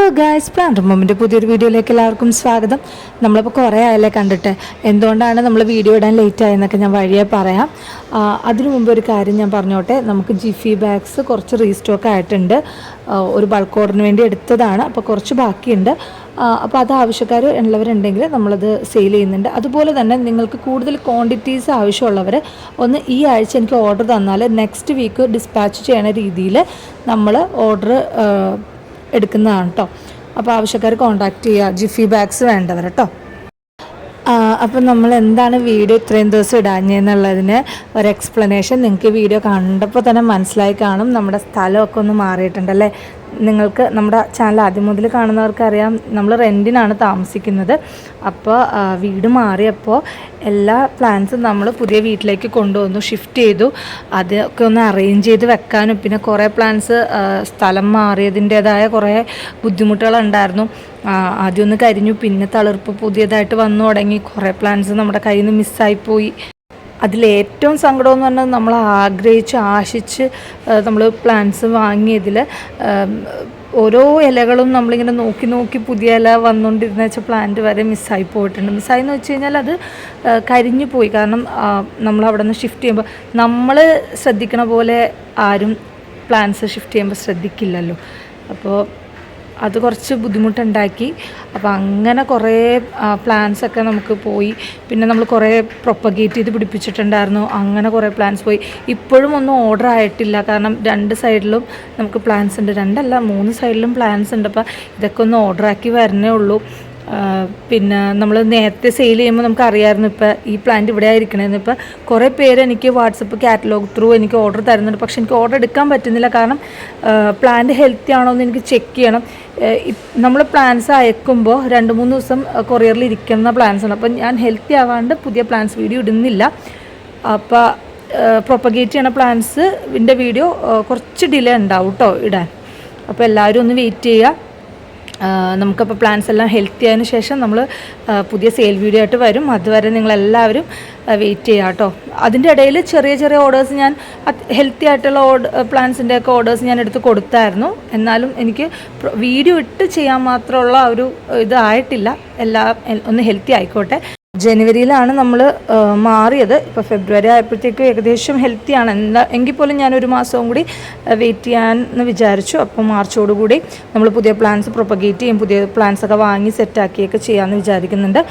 Hello guys plant മൊമിന്റെ പുതിയൊരു വീഡിയോയിലേക്ക് എല്ലാവർക്കും സ്വാഗതം. നമ്മളിപ്പോൾ കുറേ ആയല്ലേ കണ്ടിട്ട്? എന്തുകൊണ്ടാണ് നമ്മൾ വീഡിയോ ഇടാൻ ലേറ്റ് ആയെന്നൊക്കെ ഞാൻ വഴിയെ പറയാം. അതിനു മുമ്പ് ഒരു കാര്യം ഞാൻ പറഞ്ഞോട്ടെ. നമുക്ക് ജിഫി ബാഗ്സ് കുറച്ച് റീസ്റ്റോക്ക് ആയിട്ടുണ്ട്. ഒരു ബൾക്ക് ഓർഡറിന് വേണ്ടി എടുത്തതാണ്. അപ്പോൾ കുറച്ച് ബാക്കിയുണ്ട്. അപ്പോൾ അത് ആവശ്യക്കാർ ഉള്ളവരുണ്ടെങ്കിൽ നമ്മളത് സെയിൽ ചെയ്യുന്നുണ്ട്. അതുപോലെ തന്നെ നിങ്ങൾക്ക് കൂടുതൽ ക്വാണ്ടിറ്റീസ് ആവശ്യമുള്ളവർ ഒന്ന് ഈ ആഴ്ച എനിക്ക് ഓർഡർ തന്നാൽ നെക്സ്റ്റ് വീക്ക് ഡിസ്പാച്ച് ചെയ്യണ രീതിയിൽ നമ്മൾ ഓർഡർ എടുക്കുന്നതാണ് കേട്ടോ അപ്പോൾ ആവശ്യക്കാർ കോൺടാക്ട് ചെയ്യുക ജിഫി ബാഗ്സ് വേണ്ടവർ കേട്ടോ അപ്പം നമ്മൾ എന്താണ് വീഡിയോ ഇത്രയും ദിവസം ഇടാഞ്ഞെന്നുള്ളതിന് ഒരു എക്സ്പ്ലനേഷൻ നിങ്ങൾക്ക് വീഡിയോ കണ്ടപ്പോൾ തന്നെ മനസ്സിലായി കാണും. നമ്മുടെ സ്ഥലമൊക്കെ ഒന്ന് മാറിയിട്ടുണ്ടല്ലേ നിങ്ങൾക്ക് നമ്മുടെ ചാനൽ ആദ്യം മുതൽ കാണുന്നവർക്കറിയാം നമ്മൾ റെന്റിനാണ് താമസിക്കുന്നത്. അപ്പോൾ വീട് മാറിയപ്പോൾ എല്ലാ പ്ലാൻസും നമ്മൾ പുതിയ വീട്ടിലേക്ക് കൊണ്ടുവന്നു ഷിഫ്റ്റ് ചെയ്തു. അതൊക്കെ ഒന്ന് അറേഞ്ച് ചെയ്ത് വെക്കാനും പിന്നെ കുറേ പ്ലാൻസ് സ്ഥലം മാറിയതിന്റേതായ കുറേ ബുദ്ധിമുട്ടുകളുണ്ടായിരുന്നു. ആദ്യമൊന്ന് കരിഞ്ഞു പിന്നെ തളിർപ്പ് പുതിയതായിട്ട് വന്നു തുടങ്ങി. കുറേ പ്ലാൻസ് നമ്മുടെ കയ്യിൽ നിന്ന് മിസ്സായിപ്പോയി അതിലേറ്റവും സങ്കടം എന്ന് പറഞ്ഞാൽ നമ്മൾ ആഗ്രഹിച്ച് ആശിച്ച് നമ്മൾ പ്ലാന്റ്സ് വാങ്ങിയതിൽ ഓരോ ഇലകളും നമ്മളിങ്ങനെ നോക്കി നോക്കി പുതിയ ഇല വന്നുകൊണ്ടിരുന്ന വെച്ചാൽ പ്ലാന്റ് വരെ മിസ്സായി പോയിട്ടുണ്ട്. മിസ്സായി എന്ന് വെച്ച് കഴിഞ്ഞാൽ അത് കരിഞ്ഞു പോയി. കാരണം നമ്മൾ അവിടെ നിന്ന് ഷിഫ്റ്റ് ചെയ്യുമ്പോൾ നമ്മൾ ശ്രദ്ധിക്കണ പോലെ ആരും പ്ലാന്റ്സ് ഷിഫ്റ്റ് ചെയ്യുമ്പോൾ ശ്രദ്ധിക്കില്ലല്ലോ. അപ്പോൾ അത് കുറച്ച് ബുദ്ധിമുട്ടുണ്ടാക്കി. അപ്പോൾ അങ്ങനെ കുറേ പ്ലാൻസ് ഒക്കെ നമുക്ക് പോയി. പിന്നെ നമ്മൾ കുറേ പ്രൊപ്പഗേറ്റ് ചെയ്ത് പിടിപ്പിച്ചിട്ടുണ്ടായിരുന്നു. അങ്ങനെ കുറേ പ്ലാൻസ് പോയി. ഇപ്പോഴും ഒന്നും ഓർഡർ ആയിട്ടില്ല. കാരണം രണ്ട് സൈഡിലും നമുക്ക് പ്ലാൻസ് ഉണ്ട്. രണ്ടല്ല മൂന്ന് സൈഡിലും പ്ലാൻസ് ഉണ്ട്. അപ്പോൾ ഇതൊക്കെ ഒന്ന് ഓർഡർ ആക്കി വരണേ ഉള്ളൂ. പിന്നെ നമ്മൾ നേരത്തെ സെയിൽ ചെയ്യുമ്പോൾ നമുക്ക് അറിയാമായിരുന്നു ഇപ്പോൾ ഈ പ്ലാന്റ് ഇവിടെ ആയിരിക്കണമെന്ന് ഇപ്പോൾ കുറേ പേര് എനിക്ക് വാട്സപ്പ് കാറ്റലോഗ് ത്രൂ എനിക്ക് ഓർഡർ തരുന്നുണ്ട്. പക്ഷെ എനിക്ക് ഓർഡർ എടുക്കാൻ പറ്റുന്നില്ല. കാരണം പ്ലാന്റ് ഹെൽത്തി ആണോ എന്ന് എനിക്ക് ചെക്ക് ചെയ്യണം. നമ്മൾ പ്ലാൻസ് അയക്കുമ്പോൾ രണ്ട് മൂന്ന് ദിവസം കൊറിയറിൽ ഇരിക്കുന്ന പ്ലാൻസ് ആണ്. അപ്പം ഞാൻ ഹെൽത്തി ആവാണ്ട് പുതിയ പ്ലാൻസ് വീഡിയോ ഇടുന്നില്ല. അപ്പോൾ പ്രൊപ്പഗേറ്റ് ചെയ്യണ പ്ലാൻസിന്റെ വീഡിയോ കുറച്ച് ഡിലേ ഉണ്ടാവും കേട്ടോ ഇടാൻ. അപ്പോൾ എല്ലാവരും ഒന്ന് വെയിറ്റ് ചെയ്യുക നമുക്കപ്പോൾ പ്ലാൻസ് എല്ലാം ഹെൽത്തി ആയതിനു ശേഷം നമ്മൾ പുതിയ സെയിൽ വീഡിയോ ആയിട്ട് വരും. അതുവരെ നിങ്ങളെല്ലാവരും വെയിറ്റ് ചെയ്യുക കേട്ടോ അതിന്റെ ഇടയിൽ ചെറിയ ചെറിയ ഓർഡേഴ്സ് ഞാൻ ഹെൽത്തി ആയിട്ടുള്ള ഓർഡർ പ്ലാൻസിന്റെ ഒക്കെ ഓർഡേഴ്സ് ഞാൻ എടുത്ത് കൊടുത്തായിരുന്നു. എന്നാലും എനിക്ക് വീഡിയോ ഇട്ട് ചെയ്യാൻ മാത്രമുള്ള ഒരു ഇതായിട്ടില്ല എല്ലാം ഒന്ന് ഹെൽത്തി ആയിക്കോട്ടെ. ജനുവരിയിലാണ് നമ്മൾ മാറിയത്. ഇപ്പോൾ ഫെബ്രുവരി ആയപ്പോഴത്തേക്കും ഏകദേശം ഹെൽത്തിയാണ് എന്താ എങ്കിൽ പോലും ഞാൻ ഒരു മാസവും കൂടി വെയിറ്റ് ചെയ്യാമെന്ന് വിചാരിച്ചു. അപ്പോൾ മാർച്ചോടുകൂടി നമ്മൾ പുതിയ പ്ലാൻസ് പ്രൊപ്പഗേറ്റ് ചെയ്യും പുതിയ പ്ലാൻസ് ഒക്കെ വാങ്ങി സെറ്റാക്കിയൊക്കെ ചെയ്യാമെന്ന് വിചാരിക്കുന്നുണ്ട്.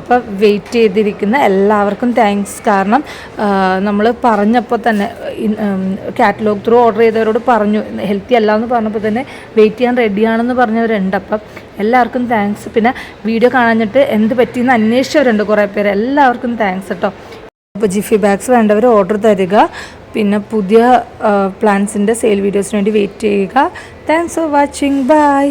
അപ്പോൾ വെയിറ്റ് ചെയ്തിരിക്കുന്ന എല്ലാവർക്കും താങ്ക്സ് കാരണം നമ്മൾ പറഞ്ഞപ്പോൾ തന്നെ കാറ്റലോഗ് ത്രൂ ഓർഡർ ചെയ്തവരോട് പറഞ്ഞു ഹെൽത്തി അല്ല എന്ന് പറഞ്ഞപ്പോൾ തന്നെ വെയിറ്റ് ചെയ്യാൻ റെഡിയാണെന്ന് പറഞ്ഞവരുണ്ട്. അപ്പം എല്ലാവർക്കും താങ്ക്സ് പിന്നെ വീഡിയോ കാണാഞ്ഞിട്ട് എന്ത് പറ്റിയെന്ന് അന്വേഷിച്ചവരുണ്ട്. കുറേ പേര് എല്ലാവർക്കും താങ്ക്സ് കേട്ടോ അപ്പോൾ ജിഫി ബാഗ്സ് വേണ്ടവർ ഓർഡർ തരിക. പിന്നെ പുതിയ പ്ലാൻസിന്റെ സെയിൽ വീഡിയോസിന് വേണ്ടി വെയിറ്റ് ചെയ്യുക. Thanks for watching bye